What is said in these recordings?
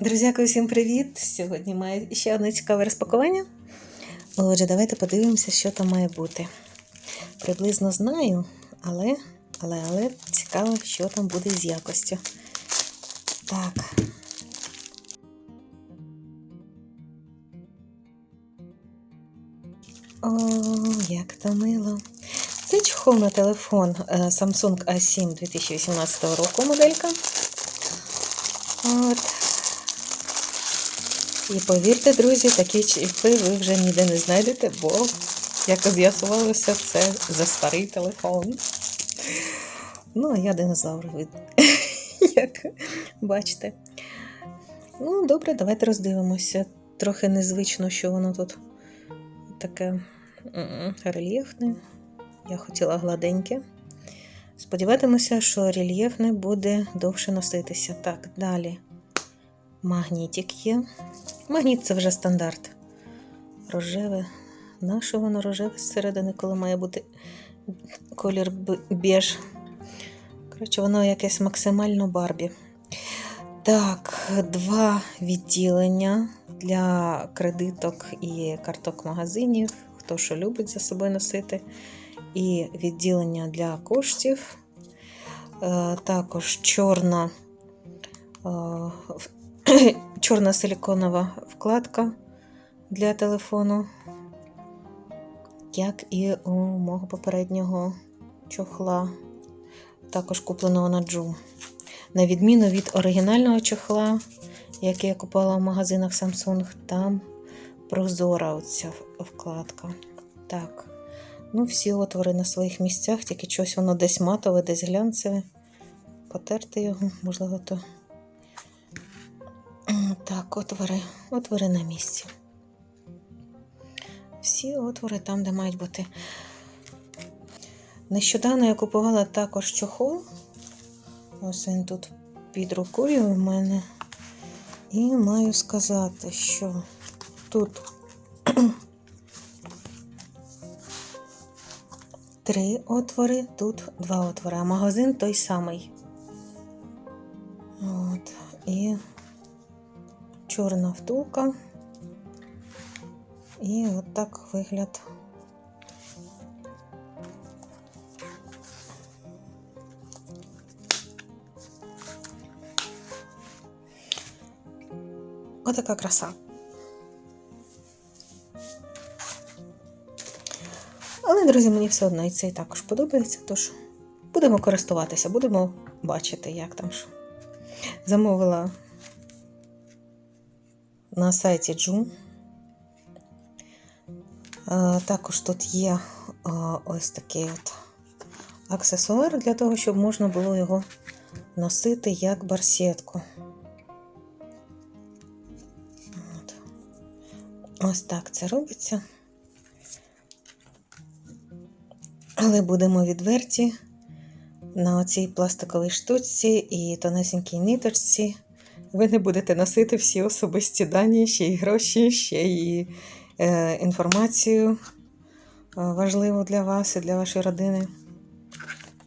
Друзяки, усім привіт! Сьогодні маю ще одне цікаве розпакування. Отже, давайте подивимося, що там має бути. Приблизно знаю, але, але, але цікаво, що там буде з якостю. Так. О, як то мило. Це чехол на телефон е, Samsung A7 2018 року моделька. От. І повірте, друзі, такі чіпи ви вже ніде не знайдете, бо, як з'ясувалося, це за старий телефон. Ну, а я динозавр, ви- як бачите. Ну, добре, давайте роздивимося. Трохи незвично, що воно тут таке рельєфне. Я хотіла гладеньке. Сподіватимуся, що рельєфне буде довше носитися. Так, далі. Магнітик є. Магніт це вже стандарт. Рожеве. Наше воно рожеве зсередини, коли має бути колір б- беж. Коротше, воно якесь максимально барбі. Так, два відділення для кредиток і карток магазинів. Хто що любить за собою носити. І відділення для коштів. Е, Також чорна, е, чорна силіконова вкладка для телефону, як і у мого попереднього чохла, також купленого на Джу. На відміну від оригінального чохла, який я купувала в магазинах Samsung, там прозора оця вкладка. Так. Ну, всі отвори на своїх місцях, тільки щось воно десь матове, десь глянцеве. Потерти його, можливо, то. М, Так, отвори, отвори на місці. Всі отвори там, де мають бути. Нещодавно я купувала також чохол. Ось він тут під рукою у мене. І маю сказати, що тут три отвори, тут два отвори, а магазин той самий. От. І чорна втулка. І от так вигляд. Отака краса. Але, друзі, мені все одно і цей також подобається, тож будемо користуватися, будемо бачити, як там що. Замовила на сайті Джу. Е, Також тут є ось такий от аксесуар для того, щоб можна було його носити як барсетку. От. Ось так це робиться. Але будемо відверті на цій пластиковій штучці і тонесенькій ниточці. Ви не будете носити всі особисті дані, ще й гроші, ще й е, інформацію е, важливу для вас і для вашої родини.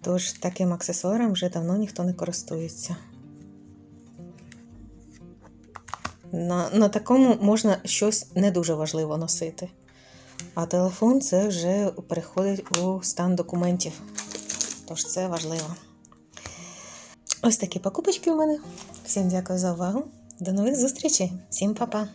Тож таким аксесуаром вже давно ніхто не користується. На, на такому можна щось не дуже важливо носити. А телефон це вже переходить у стан документів. Тож це важливо. Ось такі покупочки у мене. Всім дякую за увагу. До нових зустрічей. Всім па-па!